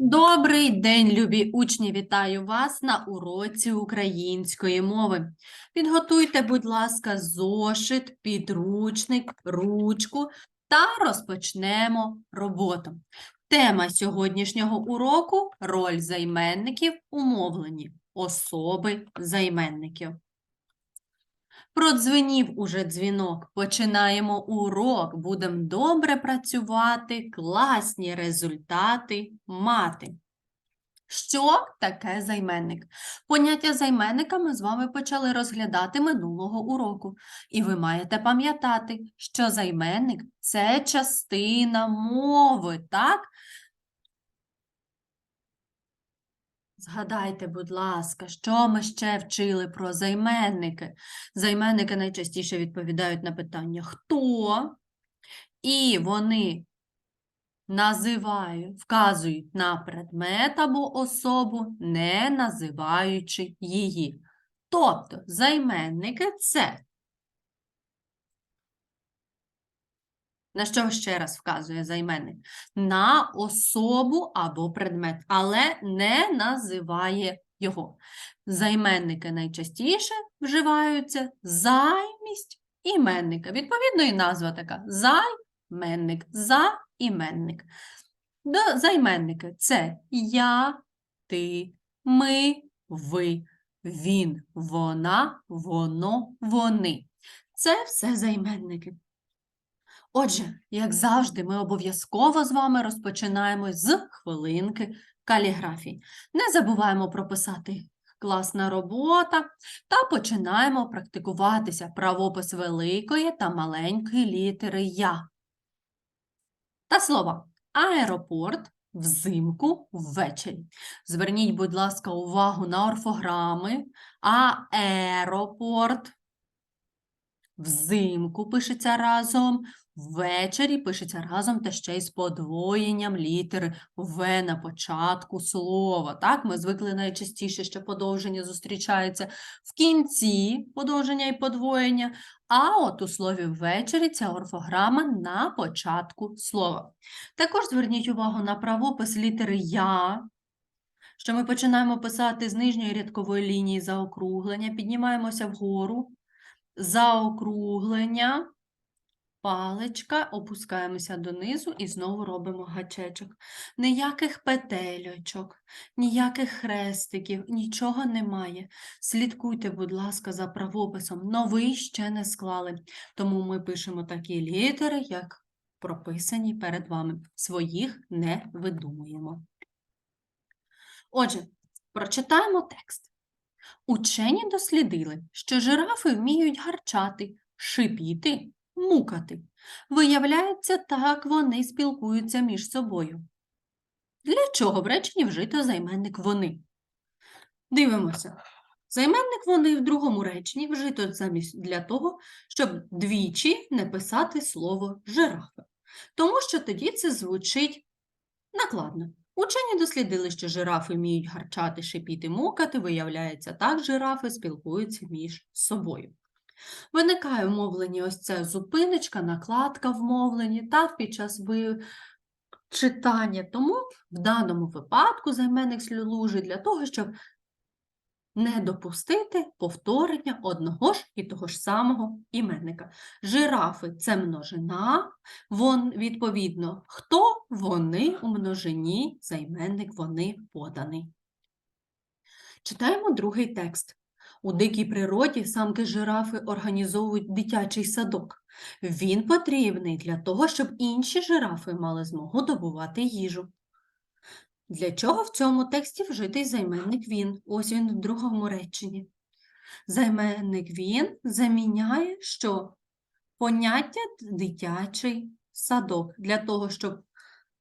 Добрий день, любі учні! Вітаю вас на уроці української мови. Підготуйте, будь ласка, зошит, підручник, ручку та розпочнемо роботу. Тема сьогоднішнього уроку роль займенників у мовленні, особи займенників. Продзвенів уже дзвінок. Починаємо урок. Будемо добре працювати, класні результати мати. Що таке займенник? Поняття займенника ми з вами почали розглядати минулого уроку. І ви маєте пам'ятати, що займенник це частина мови, так? Згадайте, будь ласка, що ми ще вчили про займенники. Займенники найчастіше відповідають на питання хто, і вони називають, вказують на предмет або особу, не називаючи її. Тобто займенники це. На що ще раз вказує займенник? На особу або предмет, але не називає його. Займенники найчастіше вживаються замість іменника. Відповідно, і назва така займенник, займенник. До- Займенники це я, ти, ми, ви, він, вона, воно, вони. Це все займенники. Отже, як завжди, ми обов'язково з вами розпочинаємо з хвилинки каліграфії. Не забуваємо прописати класна робота та починаємо практикуватися правопис великої та маленької літери Я. Та слова аеропорт взимку ввечері. Зверніть, будь ласка, увагу на орфограми. Аеропорт взимку пишеться разом, ввечері пишеться разом та ще й з подвоєнням літери В на початку слова. Так, ми звикли найчастіше, що подовження зустрічається в кінці подовження і подвоєння, а от у слові ввечері ця орфограма на початку слова. Також зверніть увагу на правопис літери Я. Що ми починаємо писати з нижньої рядкової лінії заокруглення, піднімаємося вгору, заокруглення, паличка, опускаємося донизу і знову робимо гачечок. Ніяких петельочок, ніяких хрестиків, нічого немає. Слідкуйте, будь ласка, за правописом. Новий ще не склали. Тому ми пишемо такі літери, як прописані перед вами. Своїх не видумуємо. Отже, прочитаємо текст. Учені дослідили, що жирафи вміють гарчати, шипіти, мукати. Виявляється, так вони спілкуються між собою. Для чого в реченні вжито займенник вони? Дивимося. Займенник вони в другому реченні вжито замість для того, щоб двічі не писати слово жирафи. Тому що тоді це звучить накладно. Учені дослідили, що жирафи вміють гарчати, шипіти, мукати. Виявляється, так жирафи спілкуються між собою. Виникає в мовленні ось ця зупиночка, накладка в мовленні, так, під час читання. Тому в даному випадку займенник служить для того, щоб не допустити повторення одного ж і того ж самого іменника. Жирафи це множина, вон, відповідно, хто вони у множині, займенник вони поданий. Читаємо другий текст. У дикій природі самки жирафи організовують дитячий садок. Він потрібний для того, щоб інші жирафи мали змогу добувати їжу. Для чого в цьому тексті вжитий займенник він? Ось він в другому реченні. Займенник він заміняє що? Поняття дитячий садок. Для того, щоб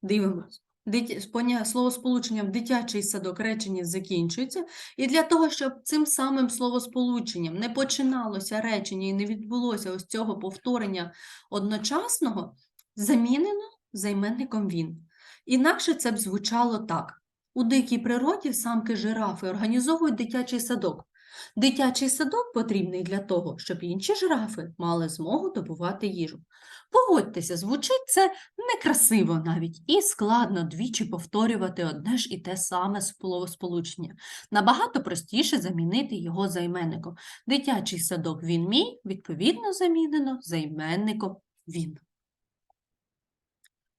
дивимось. З Словосполученням дитячий садок речення закінчується, і для того, щоб цим самим словосполученням не починалося речення і не відбулося ось цього повторення одночасного, замінено займенником він. Інакше це б звучало так. У дикій природі самки жирафи організовують дитячий садок. Дитячий садок потрібний для того, щоб інші жирафи мали змогу добувати їжу. Погодьтеся, звучить це некрасиво навіть і складно двічі повторювати одне ж і те саме словосполучення. Набагато простіше замінити його займенником. Дитячий садок він мій, відповідно замінено займенником він.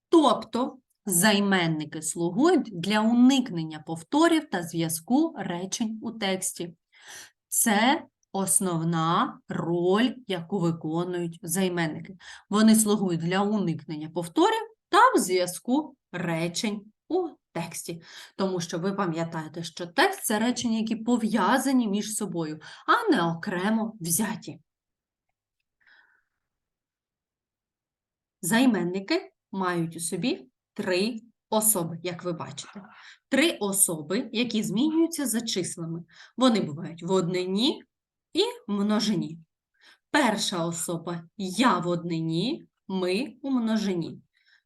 Тобто займенники слугують для уникнення повторів та зв'язку речень у тексті. Це основна роль, яку виконують займенники. Вони слугують для уникнення повторів та в зв'язку речень у тексті. Тому що ви пам'ятаєте, що текст це речення, які пов'язані між собою, а не окремо взяті. Займенники мають у собі три особи, як ви бачите. Три особи, які змінюються за числами. Вони бувають в однині і множині. Перша особа я в однині, ми у множині.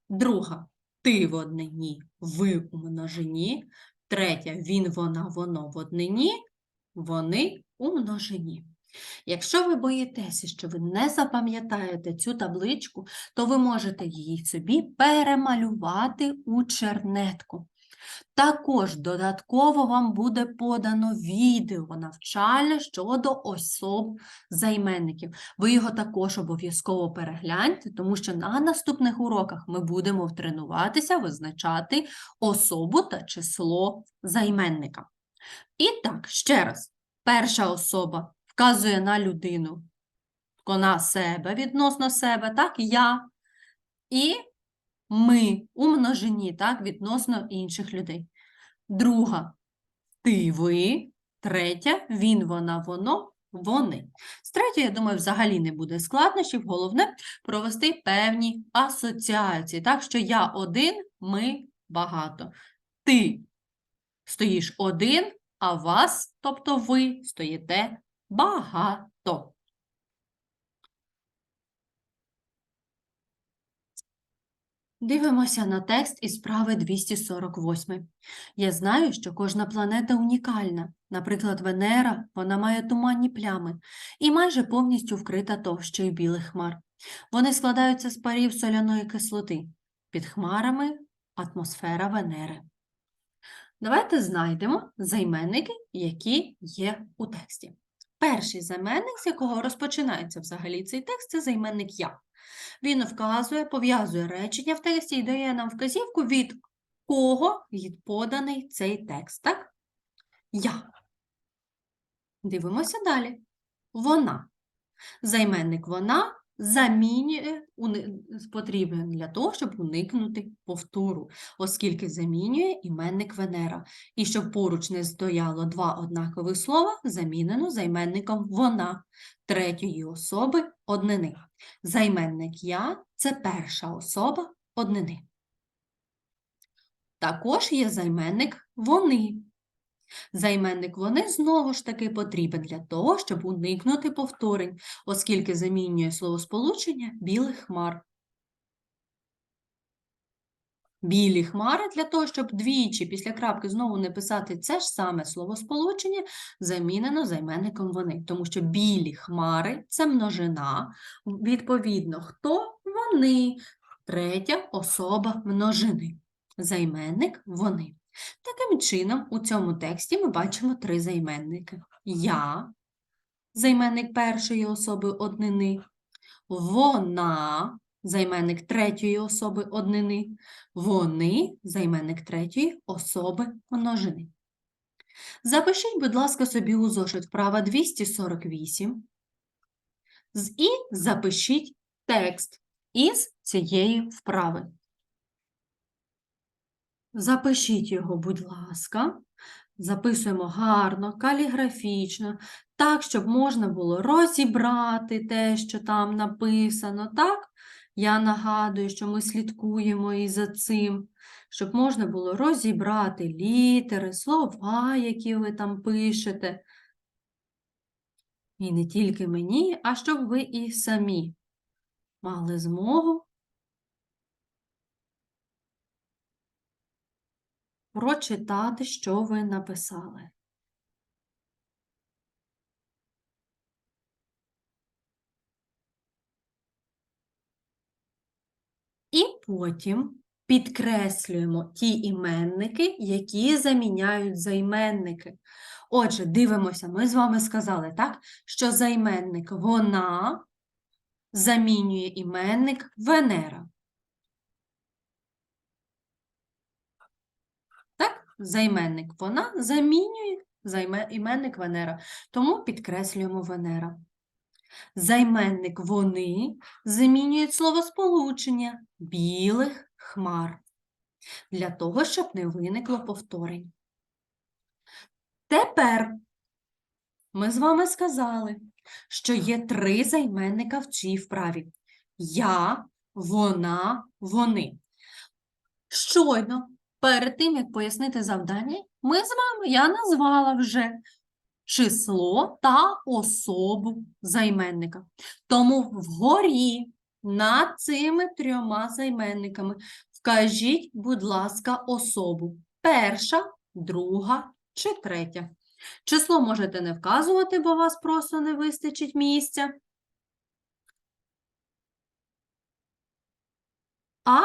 Друга ти в однині, ви у множині. Третя він, вона, воно в однині, вони у множині. Якщо ви боїтеся, що ви не запам'ятаєте цю табличку, то ви можете її собі перемалювати у чернетку. Також додатково вам буде подано відео навчальне щодо особ займенників. Ви його також обов'язково перегляньте, тому що на наступних уроках ми будемо тренуватися визначати особу та число займенника. І так, ще раз, перша особа вказує на людину, вона себе відносно себе, так, я. І ми у множині, так, відносно інших людей. Друга ти, ви, третя він, вона, воно, вони. З третьою, я думаю, взагалі не буде складнощів. Головне провести певні асоціації. Так, що я один, ми багато. Ти стоїш один, а вас, тобто ви, стоїте багато. Дивимося на текст із справи 248. Я знаю, що кожна планета унікальна. Наприклад, Венера, вона має туманні плями і майже повністю вкрита товщою білих хмар. Вони складаються з парів соляної кислоти. Під хмарами атмосфера Венери. Давайте знайдемо займенники, які є у тексті. Перший займенник, з якого розпочинається взагалі цей текст, це займенник я. Він вказує, пов'язує речення в тексті і дає нам вказівку, від кого поданий цей текст. Так? Я. Дивимося далі. Вона. Займенник вона замінює, потрібен для того, щоб уникнути повтору, оскільки замінює іменник Венера. І щоб поруч не стояло два однакових слова, замінено займенником вона третьої особи однини. Займенник я це перша особа однини. Також є займенник вони. Займенник вони знову ж таки потрібен для того, щоб уникнути повторень, оскільки замінює словосполучення білих хмар. Білі хмари для того, щоб двічі після крапки знову не писати це ж саме словосполучення, замінено займенником вони, тому що білі хмари це множина. Відповідно, хто вони? Третя особа множини. Займенник вони. Таким чином, у цьому тексті ми бачимо три займенники. Я, займенник першої особи однини, вона, займенник третьої особи однини, вони, займенник третьої особи множини. Запишіть, будь ласка, собі у зошит вправа 248 і запишіть текст із цієї вправи. Запишіть його, будь ласка, записуємо гарно, каліграфічно, так, щоб можна було розібрати те, що там написано. так? Я нагадую, що ми слідкуємо і за цим, щоб можна було розібрати літери, слова, які ви там пишете. І не тільки мені, а щоб ви і самі мали змогу прочитати, що ви написали. І потім підкреслюємо ті іменники, які заміняють займенники. Отже, дивимося, ми з вами сказали, так, що займенник вона замінює іменник Венера. Займенник вона замінює іменник Венера. Тому підкреслюємо Венера. Займенник вони замінюють словосполучення білих хмар для того, щоб не виникло повторень. Тепер ми з вами сказали, що є три займенника в цій вправі. Я, вона, вони. Щойно, перед тим, як пояснити завдання, ми з вами, я назвала вже число та особу займенника. Тому вгорі над цими трьома займенниками вкажіть, будь ласка, особу. Перша, друга чи третя. Число можете не вказувати, бо вас просто не вистачить місця. А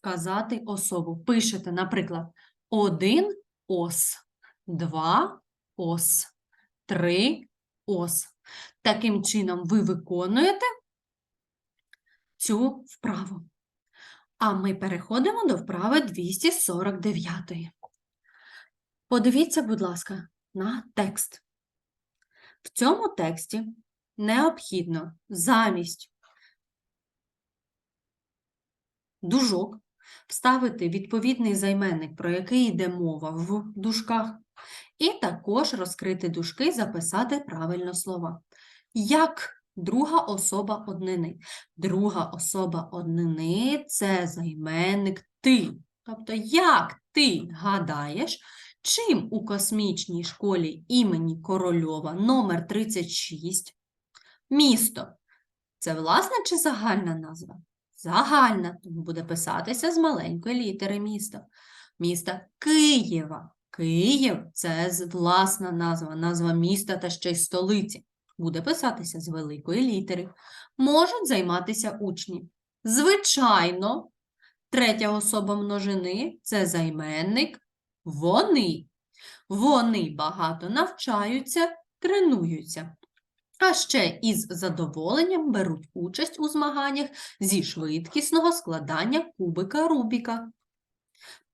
вказати особу. Пишете, наприклад, один ос, два ос, три ос. Таким чином ви виконуєте цю вправу. А ми переходимо до вправи 249. Подивіться, будь ласка, на текст. В цьому тексті необхідно замість дужок вставити відповідний займенник, про який йде мова в дужках, і також розкрити дужки, записати правильно слова. Як друга особа однини. Друга особа однини – це займенник ти. Тобто, як ти гадаєш, чим у космічній школі імені Корольова номер 36 місто? Це власна чи загальна назва? Загальна, тому буде писатися з маленької літери місто. Міста Києва. Київ це власна назва, назва міста та ще й столиці. Буде писатися з великої літери. Можуть займатися учні. Звичайно, третя особа множини це займенник вони. Вони багато навчаються, тренуються. А ще із задоволенням беруть участь у змаганнях зі швидкісного складання кубика Рубіка.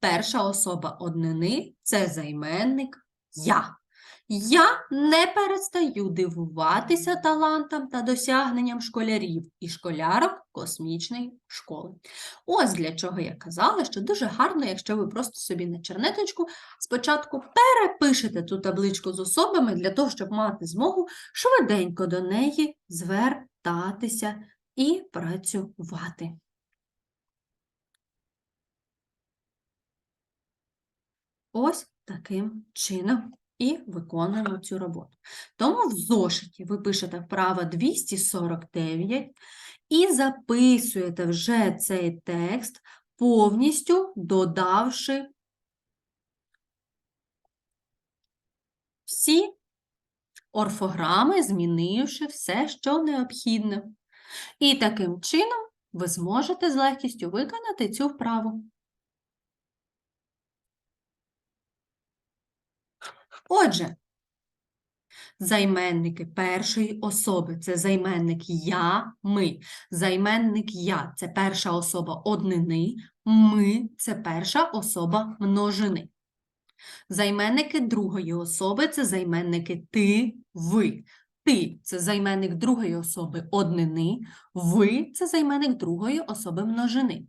Перша особа однини це займенник я. Я не перестаю дивуватися талантам та досягненням школярів і школярок космічної школи. Ось для чого я казала, що дуже гарно, якщо ви просто собі на чернеточку спочатку перепишете ту табличку з особами для того, щоб мати змогу швиденько до неї звертатися і працювати. Ось таким чином і виконуємо цю роботу. Тому в зошиті ви пишете вправо 249 і записуєте вже цей текст, повністю додавши всі орфограми, змінивши все, що необхідне. І таким чином ви зможете з легкістю виконати цю вправу. Отже, займенники першої особи це займенник я, ми. Займенник я це перша особа однини, ми це перша особа множини. Займенники другої особи це займенники ти, ви. Ти це займенник другої особи однини, ви це займенник другої особи множини.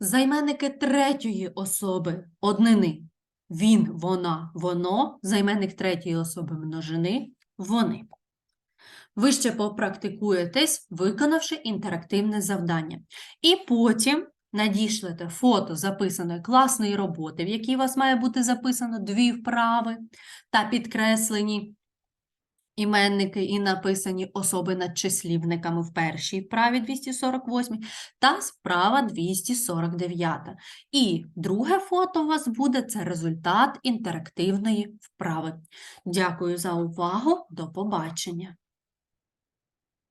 Займенники третьої особи однини. Він, вона, воно, займенник третьої особи множини, вони. Ви ще попрактикуєтесь, виконавши інтерактивне завдання. І потім надішлете фото записаної класної роботи, в якій у вас має бути записано дві вправи та підкреслені Іменники і написані особи над числівниками в першій вправі 248 та справа 249. І друге фото у вас буде це результат інтерактивної вправи. Дякую за увагу. До побачення.